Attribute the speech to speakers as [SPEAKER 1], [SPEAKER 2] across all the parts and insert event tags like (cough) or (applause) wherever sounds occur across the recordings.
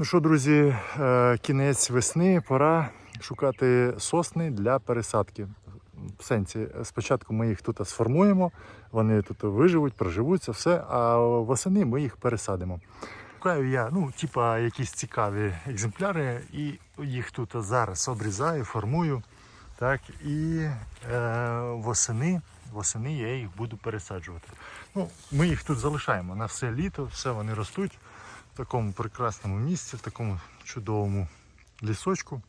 [SPEAKER 1] Ну що, друзі, е, кінець весни, пора шукати сосни для пересадки. В сенсі, спочатку ми їх тут сформуємо, вони тут виживуть, проживуться, все, а восени ми їх пересадимо. Шукаю я, ну, типа якісь цікаві екземпляри, і їх тут зараз обрізаю, формую. Так, і е, восени, восени я їх буду пересаджувати. Ну, ми їх тут залишаємо на все літо, все вони ростуть в такому прекрасному місці, в такому чудовому лісочку.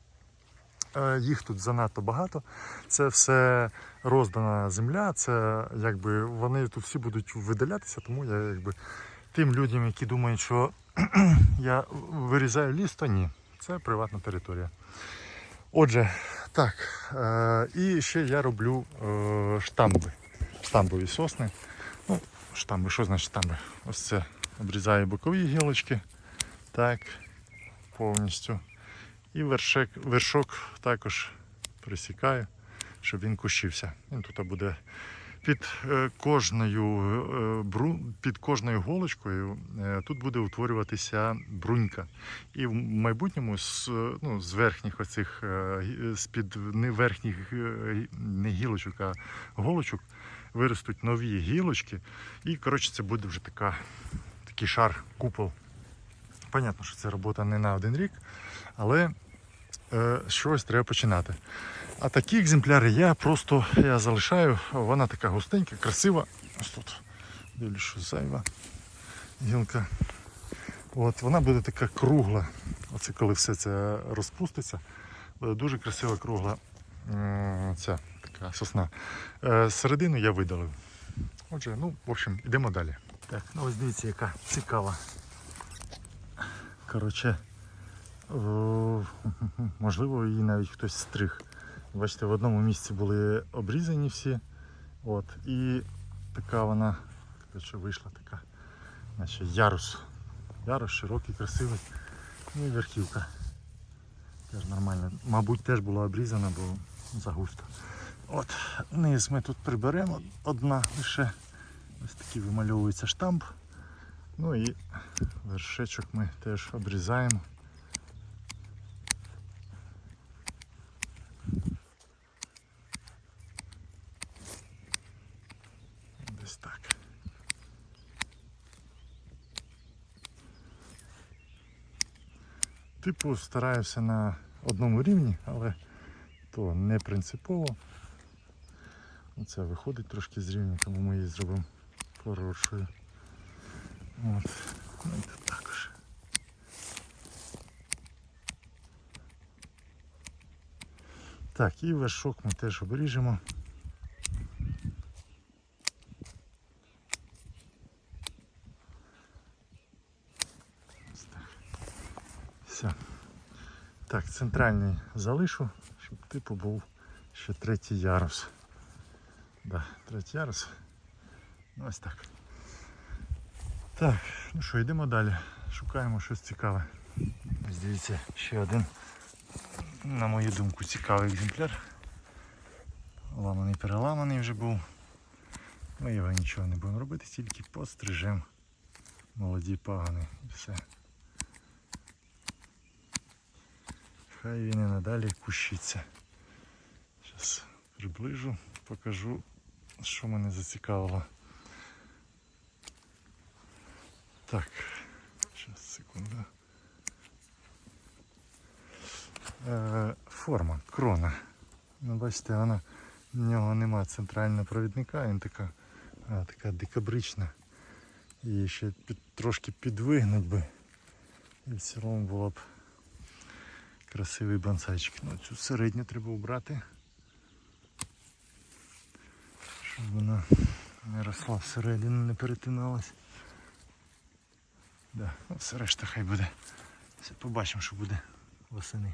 [SPEAKER 1] Е, Їх тут занадто багато. Це все роздана земля. Це якби вони тут всі будуть видалятися, тому я якби тим людям, які думають, що (clears throat) я вирізаю ліс, то ні. Це приватна територія. Отже, так. Е, і ще я роблю е, штамби. Штамбові сосни. Ну, штамби, що значить штамби? Ось це обрізаю бокові гілочки. Так, повністю. І вершек, вершок також присікаю, щоб він кущився. Він тут буде під е, кожною е, під кожною голочкою е, тут буде утворюватися брунька. І в майбутньому з, ну, з верхніх оцих, з під не верхніх не гілочок, а голочок виростуть нові гілочки. І коротше це буде вже така, такий шар, купол. Понятно, що це робота не на один рік, але е, щось треба починати. А такі екземпляри я просто я залишаю. Вона така густенька, красива. Ось тут дивлюсь, що зайва гілка. От, вона буде така кругла. Оце коли все це розпуститься. Буде дуже красива кругла ця така сосна. Е, середину я видалив. Отже, ну, в общем, йдемо далі. Так, ну ось дивіться, яка цікава. Коротше, (laughs) можливо, її навіть хтось стриг. Бачите, в одному місці були обрізані всі. От, і така вона коротше, вийшла така, наче ярус. Ярус широкий, красивий. Ну і верхівка. Теж нормально. Мабуть, теж була обрізана, бо загусто. От, низ ми тут приберемо одна лише. Ось такий вимальовується штамп. Ну і вершечок ми теж обрізаємо. Десь так. Типу стараюся на одному рівні, але то не принципово. Оце виходить трошки з рівня, тому ми її зробимо хорошою. От. Ну, і тут також. Так, і вершок ми теж обріжемо. Все. Так, центральний залишу, щоб типу був ще третій ярус. Да, третій ярус. Ось так. Так, ну що, йдемо далі. Шукаємо щось цікаве. Ось дивіться, ще один, на мою думку, цікавий екземпляр. Ламаний переламаний вже був. Ми його нічого не будемо робити, тільки пострижемо молоді пагани і все. Хай він і надалі кущиться. Зараз приближу, покажу, що мене зацікавило. Так, зараз секунду. Е, форма, крона. Ну, бачите, вона в нього нема центрального провідника, він така, така декабрична. Її ще під, трошки підвигнуть би. І в цілому було б красивий бонсайчик. Ну, цю середню треба обрати. Щоб вона не росла всередину, не перетиналась. Да, все решта хай буде. Все побачимо, що буде восени.